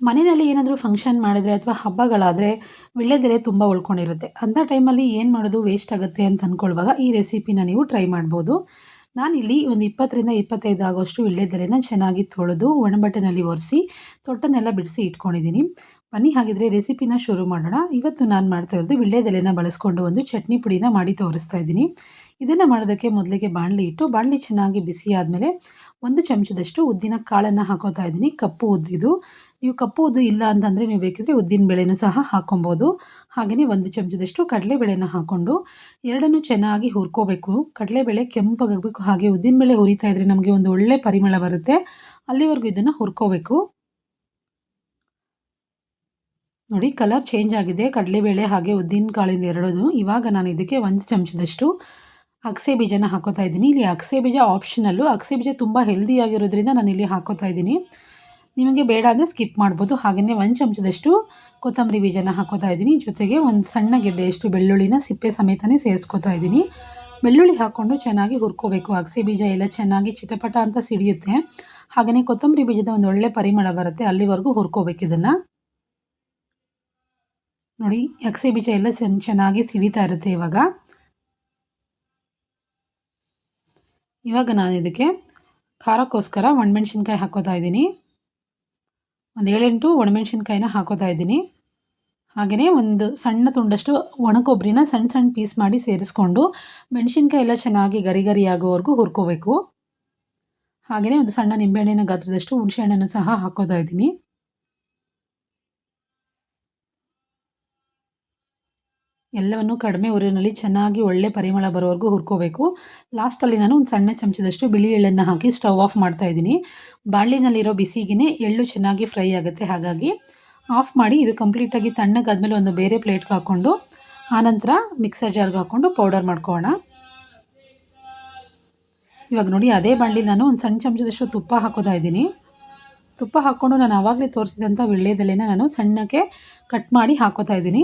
ಮನೆಯಲ್ಲಿ ಏನಾದರೂ ಫಂಕ್ಷನ್ ಮಾಡಿದರೆ ಅಥವಾ ಹಬ್ಬಗಳಾದರೆ ವಿಳ್ಯದೆಲೆ ತುಂಬ ಉಳ್ಕೊಂಡಿರುತ್ತೆ. ಅಂಥ ಟೈಮಲ್ಲಿ ಏನು ಮಾಡೋದು ವೇಸ್ಟ್ ಆಗುತ್ತೆ ಅಂತ ಅಂದ್ಕೊಳ್ಳುವಾಗ ಈ ರೆಸಿಪಿನ ನೀವು ಟ್ರೈ ಮಾಡ್ಬೋದು. ನಾನಿಲ್ಲಿ ಒಂದು ಇಪ್ಪತ್ತರಿಂದ ಇಪ್ಪತ್ತೈದು ಆಗೋಷ್ಟು ವಿಳ್ಯದೆಲೆನ ಚೆನ್ನಾಗಿ ತೊಳೆದು ಒಣಬಟ್ಟೆನಲ್ಲಿ ಒರೆಸಿ, ತೊಟ್ಟನ್ನೆಲ್ಲ ಬಿಡಿಸಿ ಇಟ್ಕೊಂಡಿದ್ದೀನಿ. ಬನ್ನಿ, ಹಾಗಿದ್ರೆ ರೆಸಿಪಿನ ಶುರು ಮಾಡೋಣ. ಇವತ್ತು ನಾನು ಮಾಡ್ತಾ ಇರೋದು ವಿಳ್ಯದೆಲೆನ ಬಳಸ್ಕೊಂಡು ಒಂದು ಚಟ್ನಿ ಪುಡಿನ ಮಾಡಿ ತೋರಿಸ್ತಾ ಇದ್ದೀನಿ. ಇದನ್ನು ಮಾಡೋದಕ್ಕೆ ಮೊದಲಿಗೆ ಬಾಣಲಿ ಇಟ್ಟು, ಬಾಣಲಿ ಚೆನ್ನಾಗಿ ಬಿಸಿ ಆದಮೇಲೆ ಒಂದು ಚಮಚದಷ್ಟು ಉದ್ದಿನ ಕಾಳನ್ನು ಹಾಕೋತಾ ಇದ್ದೀನಿ. ಕಪ್ಪು ಉದ್ದಿದು ನೀವು ಕಪ್ಪು ಉದ್ದು ಇಲ್ಲ ಅಂತಂದರೆ ನೀವು ಬೇಕಿದ್ರೆ ಉದ್ದಿನ ಬೇಳೆನೂ ಸಹ ಹಾಕೊಬೋದು. ಹಾಗೆಯೇ ಒಂದು ಚಮಚದಷ್ಟು ಕಡಲೆಬೇಳೆನ ಹಾಕ್ಕೊಂಡು ಎರಡನ್ನೂ ಚೆನ್ನಾಗಿ ಹುರ್ಕೋಬೇಕು. ಕಡಲೆಬೇಳೆ ಕೆಂಪಾಗಬೇಕು ಹಾಗೆ ಉದ್ದಿನಬೇಳೆ ಹುರಿತಾ ಇದ್ರೆ ನಮಗೆ ಒಂದು ಒಳ್ಳೆ ಪರಿಮಳ ಬರುತ್ತೆ. ಅಲ್ಲಿವರೆಗೂ ಇದನ್ನು ಹುರ್ಕೋಬೇಕು. ನೋಡಿ ಕಲರ್ ಚೇಂಜ್ ಆಗಿದೆ. ಕಡಲೆಬೇಳೆ ಹಾಗೆ ಉದ್ದಿನ ಕಾಳಿಂದ ಎರಡೂ ಇವಾಗ ನಾನು ಇದಕ್ಕೆ ಒಂದು ಚಮಚದಷ್ಟು ಅಗಸೆ ಬೀಜನ ಹಾಕೋತಾ ಇದ್ದೀನಿ. ಇಲ್ಲಿ ಅಗಸೆ ಬೀಜ ಆಪ್ಷನಲ್ಲು ಅಗಸೆ ಬೀಜ ತುಂಬ ಹೆಲ್ದಿಯಾಗಿರೋದ್ರಿಂದ ನಾನು ಇಲ್ಲಿ ಹಾಕೋತಾ ಇದ್ದೀನಿ. ನಿಮಗೆ ಬೇಡ ಅಂದರೆ ಸ್ಕಿಪ್ ಮಾಡ್ಬೋದು. ಹಾಗೆಯೇ ಒಂದು ಚಮಚದಷ್ಟು ಕೊತ್ತಂಬರಿ ಬೀಜನ ಹಾಕೋತಾ ಇದ್ದೀನಿ. ಜೊತೆಗೆ ಒಂದು ಸಣ್ಣ ಗೆಡ್ಡೆಯಷ್ಟು ಬೆಳ್ಳುಳ್ಳಿನ ಸಿಪ್ಪೆ ಸಮೇತನೇ ಸೇರಿಸ್ಕೋತಾ ಇದ್ದೀನಿ. ಬೆಳ್ಳುಳ್ಳಿ ಹಾಕ್ಕೊಂಡು ಚೆನ್ನಾಗಿ ಹುರ್ಕೋಬೇಕು. ಅಗಸೆ ಬೀಜ ಎಲ್ಲ ಚೆನ್ನಾಗಿ ಚಿಟಪಟ ಅಂತ ಸಿಡಿಯುತ್ತೆ. ಹಾಗೆಯೇ ಕೊತ್ತಂಬರಿ ಬೀಜದ ಒಂದು ಒಳ್ಳೆ ಪರಿಮಳ ಬರುತ್ತೆ. ಅಲ್ಲಿವರೆಗೂ ಹುರ್ಕೋಬೇಕು ಇದನ್ನು. ನೋಡಿ ಅಗಸೆ ಬೀಜ ಎಲ್ಲ ಚೆನ್ನಾಗಿ ಸಿಡಿತಾ ಇರುತ್ತೆ ಇವಾಗ. ಇವಾಗ ನಾನು ಇದಕ್ಕೆ ಖಾರಕ್ಕೋಸ್ಕರ ಒಣಮೆಣ್ಸಿನ್ಕಾಯಿ ಹಾಕೋತಾ ಇದ್ದೀನಿ. ಒಂದು ಏಳೆಂಟು ಒಣಮೆಣ್ಸಿನ್ಕಾಯಿನ ಹಾಕೋತಾ ಇದ್ದೀನಿ. ಹಾಗೆಯೇ ಒಂದು ಸಣ್ಣ ತುಂಡಷ್ಟು ಒಣಕೊಬ್ಬರಿನ ಸಣ್ಣ ಸಣ್ಣ ಪೀಸ್ ಮಾಡಿ ಸೇರಿಸ್ಕೊಂಡು ಮೆಣಸಿನ್ಕಾಯಿ ಎಲ್ಲ ಚೆನ್ನಾಗಿ ಗರಿ ಗರಿ ಆಗೋವರೆಗೂ ಹುರ್ಕೋಬೇಕು. ಹಾಗೆಯೇ ಒಂದು ಸಣ್ಣ ನಿಂಬೆಹಣ್ಣಿನ ಗಾತ್ರದಷ್ಟು ಹುಣಸೆಹಣ್ಣನ್ನು ಸಹ ಹಾಕೋತಾ ಇದ್ದೀನಿ. ಎಲ್ಲವನ್ನು ಕಡಿಮೆ ಉರಿನಲ್ಲಿ ಚೆನ್ನಾಗಿ ಒಳ್ಳೆ ಪರಿಮಳ ಬರೋವರೆಗೂ ಹುರ್ಕೋಬೇಕು. ಲಾಸ್ಟಲ್ಲಿ ನಾನು ಒಂದು ಸಣ್ಣ ಚಮಚದಷ್ಟು ಬಿಳಿ ಎಳ್ಳನ್ನು ಹಾಕಿ ಸ್ಟವ್ ಆಫ್ ಮಾಡ್ತಾ ಇದ್ದೀನಿ. ಬಾಳಿನಲ್ಲಿರೋ ಬಿಸಿಗೇ ಎಳ್ಳು ಚೆನ್ನಾಗಿ ಫ್ರೈ ಆಗುತ್ತೆ. ಹಾಗಾಗಿ ಆಫ್ ಮಾಡಿ ಇದು ಕಂಪ್ಲೀಟಾಗಿ ತಣ್ಣಗಾದ್ಮೇಲೆ ಒಂದು ಬೇರೆ ಪ್ಲೇಟ್ಗೆ ಹಾಕ್ಕೊಂಡು ಆನಂತರ ಮಿಕ್ಸರ್ ಜಾರ್ಗೆ ಹಾಕ್ಕೊಂಡು ಪೌಡರ್ ಮಾಡ್ಕೋಣ ಇವಾಗ ನೋಡಿ ಅದೇ ಬಾಣಲಿ ನಾನು ಒಂದು ಸಣ್ಣ ಚಮಚದಷ್ಟು ತುಪ್ಪ ಹಾಕೋತಾ ಇದ್ದೀನಿ. ತುಪ್ಪ ಹಾಕ್ಕೊಂಡು ನಾನು ಆವಾಗಲೇ ತೋರಿಸಿದಂಥ ವಿಳ್ಳೆದೆಲೆನ ನಾನು ಸಣ್ಣಕ್ಕೆ ಕಟ್ ಮಾಡಿ ಹಾಕೋತಾ ಇದ್ದೀನಿ.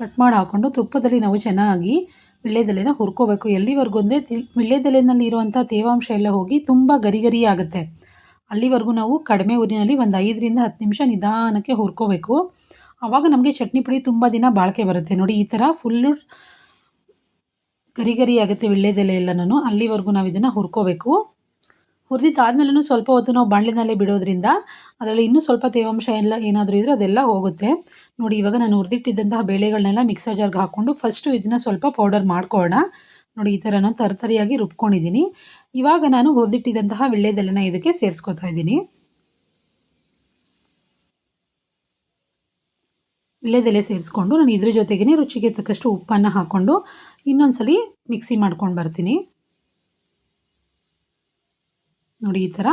ಕಟ್ ಮಾಡಿ ಹಾಕ್ಕೊಂಡು ತುಪ್ಪದಲ್ಲಿ ನಾವು ಚೆನ್ನಾಗಿ ವಿಳ್ಳೆದೆಲೆನ ಹುರ್ಕೋಬೇಕು. ಎಲ್ಲಿವರೆಗೂ ಅಂದರೆ ತಿ ವಿಳ್ಳೆದೆಲೆನಲ್ಲಿ ಇರುವಂಥ ತೇವಾಂಶ ಎಲ್ಲ ಹೋಗಿ ತುಂಬ ಗರಿ ಗರಿ ಆಗುತ್ತೆ. ಅಲ್ಲಿವರೆಗೂ ನಾವು ಕಡಿಮೆ ಊರಿನಲ್ಲಿ ಒಂದು ಐದರಿಂದ ಹತ್ತು ನಿಮಿಷ ನಿಧಾನಕ್ಕೆ ಹುರ್ಕೋಬೇಕು. ಆವಾಗ ನಮಗೆ ಚಟ್ನಿ ಪುಡಿ ತುಂಬ ದಿನ ಬಾಳಿಕೆ ಬರುತ್ತೆ. ನೋಡಿ, ಈ ಥರ ಫುಲ್ಲು ಗರಿ ಗರಿ ಆಗುತ್ತೆ ವಿಳ್ಳೆದೆಲೆ ಎಲ್ಲನೂ. ಅಲ್ಲಿವರೆಗೂ ನಾವು ಇದನ್ನು ಹುರ್ಕೋಬೇಕು. ಹುರಿದಿದ್ದಾದ್ಮೇಲೂ ಸ್ವಲ್ಪ ಹೊತ್ತು ನಾವು ಬಾಣಲಿನಲ್ಲೇ ಬಿಡೋದ್ರಿಂದ ಅದರಲ್ಲಿ ಇನ್ನೂ ಸ್ವಲ್ಪ ತೇವಾಂಶ ಎಲ್ಲ ಏನಾದರೂ ಇದ್ದರೆ ಅದೆಲ್ಲ ಹೋಗುತ್ತೆ. ನೋಡಿ, ಇವಾಗ ನಾನು ಹುರಿದಿಟ್ಟಿದ್ದಂತಹ ಬೇಳೆಗಳನ್ನೆಲ್ಲ ಮಿಕ್ಸರ್ ಜಾರ್ಗೆ ಹಾಕ್ಕೊಂಡು ಫಸ್ಟು ಇದನ್ನು ಸ್ವಲ್ಪ ಪೌಡರ್ ಮಾಡ್ಕೊಳ್ಳೋಣ. ನೋಡಿ, ಈ ಥರ ನಾನು ತರತರಿಯಾಗಿ ರುಬ್ಕೊಂಡಿದ್ದೀನಿ. ಇವಾಗ ನಾನು ಹುರಿದಿಟ್ಟಿದ್ದಂತಹ ವಿಳ್ಳೆದೆಲೆನ ಇದಕ್ಕೆ ಸೇರಿಸ್ಕೊತಾ ಇದ್ದೀನಿ. ವಿಳ್ಳೆದೆಲೆ ಸೇರಿಸ್ಕೊಂಡು ನಾನು ಇದ್ರ ಜೊತೆಗೇ ರುಚಿಗೆ ತಕ್ಕಷ್ಟು ಉಪ್ಪನ್ನು ಹಾಕ್ಕೊಂಡು ಇನ್ನೊಂದ್ಸಲಿ ಮಿಕ್ಸಿ ಮಾಡ್ಕೊಂಡು ಬರ್ತೀನಿ. ನೋಡಿ ಈ ಥರ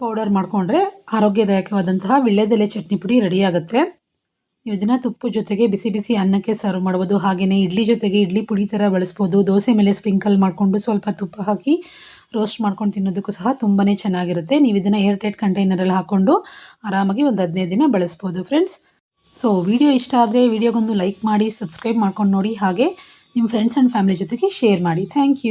ಪೌಡರ್ ಮಾಡಿಕೊಂಡ್ರೆ ಆರೋಗ್ಯದಾಯಕವಾದಂತಹ ವಿಳ್ಳೆದೆಲೆ ಚಟ್ನಿ ಪುಡಿ ರೆಡಿಯಾಗುತ್ತೆ ನೀವು ಇದನ್ನು ತುಪ್ಪ ಜೊತೆಗೆ ಬಿಸಿ ಬಿಸಿ ಅನ್ನಕ್ಕೆ ಸರ್ವ್ ಮಾಡ್ಬೋದು. ಹಾಗೆಯೇ ಇಡ್ಲಿ ಜೊತೆಗೆ ಇಡ್ಲಿ ಪುಡಿ ಥರ ಬಳಸ್ಬೋದು. ದೋಸೆ ಮೇಲೆ ಸ್ಪ್ರಿಂಕಲ್ ಮಾಡಿಕೊಂಡು ಸ್ವಲ್ಪ ತುಪ್ಪ ಹಾಕಿ ರೋಸ್ಟ್ ಮಾಡ್ಕೊಂಡು ತಿನ್ನೋದಕ್ಕೂ ಸಹ ತುಂಬಾ ಚೆನ್ನಾಗಿರುತ್ತೆ. ನೀವು ಇದನ್ನು ಏರ್ ಟೈಟ್ ಕಂಟೈನರಲ್ಲಿ ಹಾಕ್ಕೊಂಡು ಆರಾಮಾಗಿ ಒಂದು ಹದಿನೈದು ದಿನ ಬಳಸ್ಬೋದು ಫ್ರೆಂಡ್ಸ್ ಸೊ ವಿಡಿಯೋ ಇಷ್ಟ ಆದರೆ ವಿಡಿಯೋಗೊಂದು ಲೈಕ್ ಮಾಡಿ ಸಬ್ಸ್ಕ್ರೈಬ್ ಮಾಡ್ಕೊಂಡು ನೋಡಿ. ಹಾಗೆ ನಿಮ್ಮ ಫ್ರೆಂಡ್ಸ್ ಆ್ಯಂಡ್ ಫ್ಯಾಮಿಲಿ ಜೊತೆಗೆ ಶೇರ್ ಮಾಡಿ. Thank you